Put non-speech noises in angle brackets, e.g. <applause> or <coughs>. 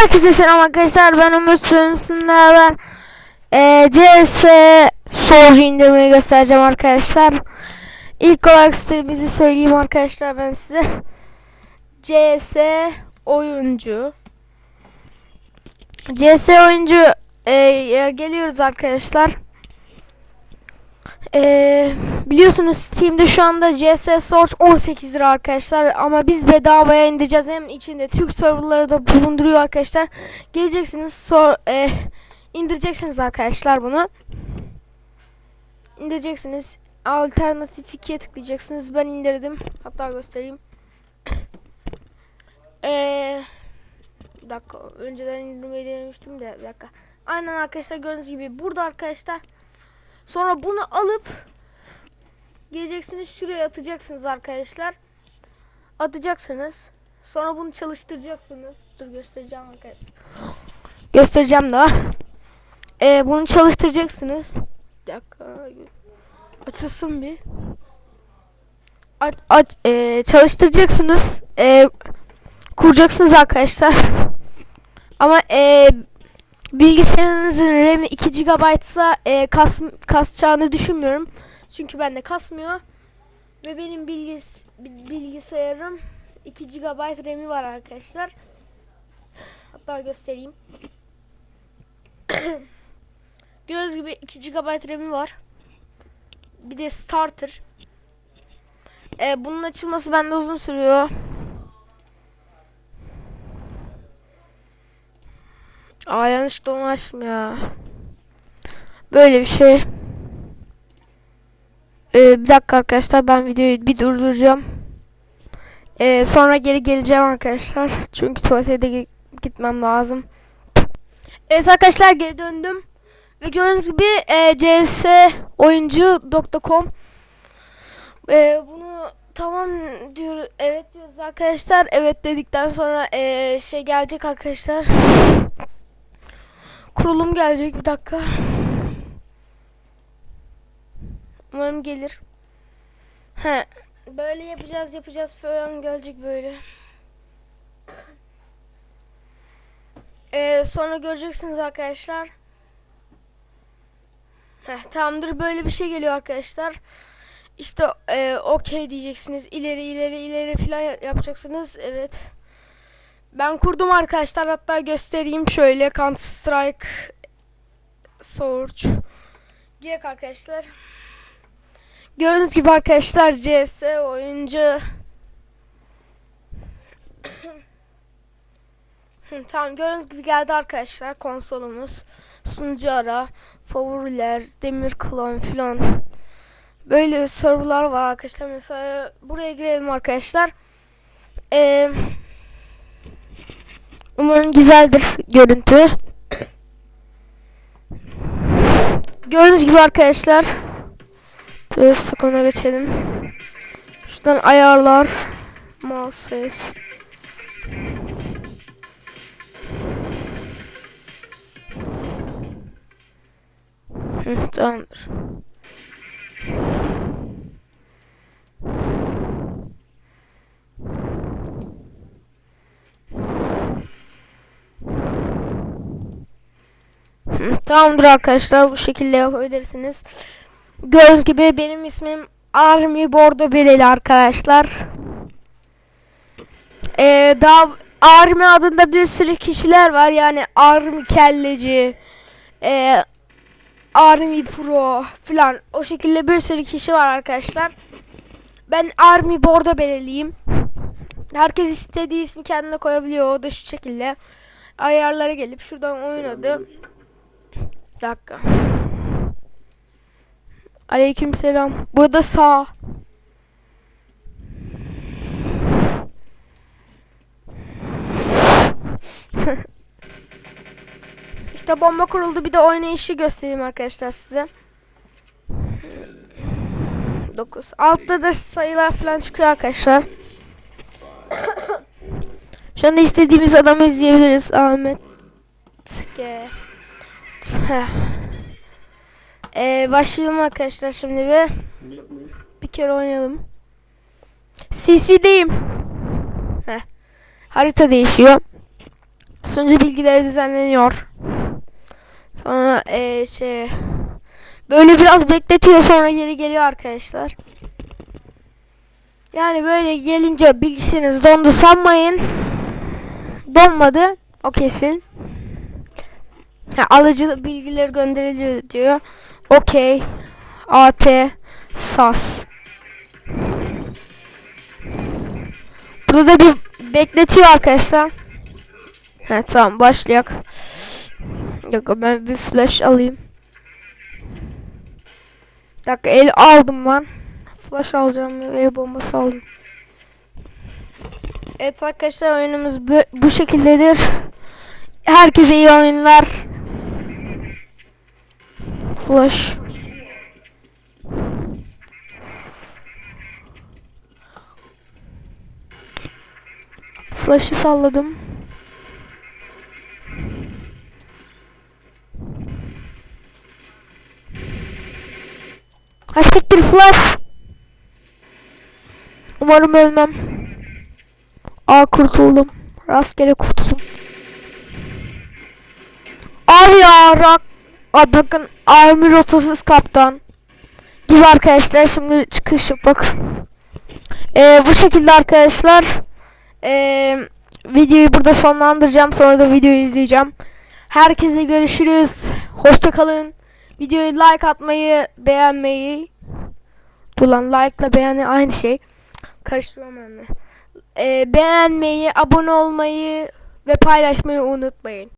Herkese selam arkadaşlar. Ben Umut Sönüsü'nle beraber e, CS Soldier indirmeyi göstereceğim arkadaşlar. İlk olarak sitemizi söyleyeyim arkadaşlar ben size. CS oyuncu. CS oyuncu e, geliyoruz arkadaşlar. E, biliyorsunuz Steam'de şu anda CS Source 18 lira arkadaşlar ama biz bedavaya indireceğiz hem içinde Türk serverları da bulunduruyor arkadaşlar. Geleceksiniz sor, e, indireceksiniz arkadaşlar bunu. İndireceksiniz. Alternatif 2'ye tıklayacaksınız. Ben indirdim. Hatta göstereyim. Eee bir dakika önceden indirmeyi denemiştim de bir dakika. Aynen arkadaşlar gördüğünüz gibi burada arkadaşlar. Sonra bunu alıp geleceksiniz şuraya atacaksınız arkadaşlar. Atacaksınız. Sonra bunu çalıştıracaksınız. Dur göstereceğim arkadaşlar. Göstereceğim daha. Ee, bunu çalıştıracaksınız. Bir dakika. Açılsın bir. Aç, aç, ee, çalıştıracaksınız. Ee, kuracaksınız arkadaşlar. Ama ee, bilgisayarınızın RAM'i 2 GB ise e, kas, kasacağını düşünmüyorum. Çünkü bende kasmıyor. Ve benim bilgis, bilgisayarım 2 GB RAM'i var arkadaşlar. Hatta göstereyim. <coughs> Göz gibi 2 GB RAM'i var. Bir de starter. E, bunun açılması bende uzun sürüyor. Aa yanlış onu açtım ya. Böyle bir şey. Ee, bir dakika arkadaşlar ben videoyu bir durduracağım. Ee, sonra geri geleceğim arkadaşlar. Çünkü tuvalete de gitmem lazım. Evet arkadaşlar geri döndüm. Ve gördüğünüz gibi e, csoyuncu.com e, bunu tamam diyor evet diyoruz arkadaşlar. Evet dedikten sonra e, şey gelecek arkadaşlar. Kurulum gelecek bir dakika. Umarım gelir. He. Böyle yapacağız yapacağız falan gelecek böyle. Ee, sonra göreceksiniz arkadaşlar. Heh, tamamdır böyle bir şey geliyor arkadaşlar. İşte e, okey diyeceksiniz. İleri ileri ileri falan yapacaksınız. Evet. Ben kurdum arkadaşlar. Hatta göstereyim şöyle. Counter Strike Source. Girek arkadaşlar. Gördüğünüz gibi arkadaşlar CS oyuncu. <coughs> tamam gördüğünüz gibi geldi arkadaşlar konsolumuz. Sunucu ara, favoriler, demir klon filan. Böyle serverlar var arkadaşlar. Mesela buraya girelim arkadaşlar. Eee Umarım güzeldir görüntü. <coughs> Gördüğünüz gibi arkadaşlar. Böyle stakona geçelim. Şuradan ayarlar. Mouse ses. Tamamdır. Tamamdır arkadaşlar bu şekilde yapabilirsiniz. Göz gibi benim ismim Army Bordo Bireli arkadaşlar. Ee, daha Army adında bir sürü kişiler var yani Army kelleci, e, Army Pro falan o şekilde bir sürü kişi var arkadaşlar. Ben Army Bordo Bereliyim. Herkes istediği ismi kendine koyabiliyor o da şu şekilde. Ayarlara gelip şuradan oyun adı bir dakika. Aleyküm selam. Burada sağ. <laughs> işte bomba kuruldu. Bir de oynayışı göstereyim arkadaşlar size. 9. Altta da sayılar falan çıkıyor arkadaşlar. <coughs> Şu anda istediğimiz adamı izleyebiliriz. Ahmet G. <laughs> ee, başlayalım arkadaşlar şimdi bir. Bir kere oynayalım. CC'deyim. Heh. Harita değişiyor. sunucu bilgileri düzenleniyor. Sonra eee şey böyle biraz bekletiyor sonra geri geliyor arkadaşlar. Yani böyle gelince bilgisiniz dondu sanmayın. Donmadı. O kesin. Ha, alıcı bilgileri gönderiliyor diyor. Okey. AT SAS. Burada da bir bekletiyor arkadaşlar. Ha tamam başlayak. Yok ben bir flash alayım. Bir dakika el aldım lan. Flash alacağım el bombası aldım. Evet arkadaşlar oyunumuz bu, bu şekildedir. Herkese iyi oyunlar. Flash. Flash'ı salladım. Ha siktir flash. Umarım ölmem. Aa kurtuldum. Rastgele kurtuldum. Abi ya rak. Aa, bakın army rotasız kaptan. Gibi arkadaşlar şimdi çıkış yapak. Ee, bu şekilde arkadaşlar. Ee, videoyu burada sonlandıracağım. Sonra da videoyu izleyeceğim. Herkese görüşürüz. Hoşçakalın. Videoyu like atmayı, beğenmeyi. Ulan like ile beğeni aynı şey. Karıştırıyorum ben. Ee, beğenmeyi, abone olmayı ve paylaşmayı unutmayın.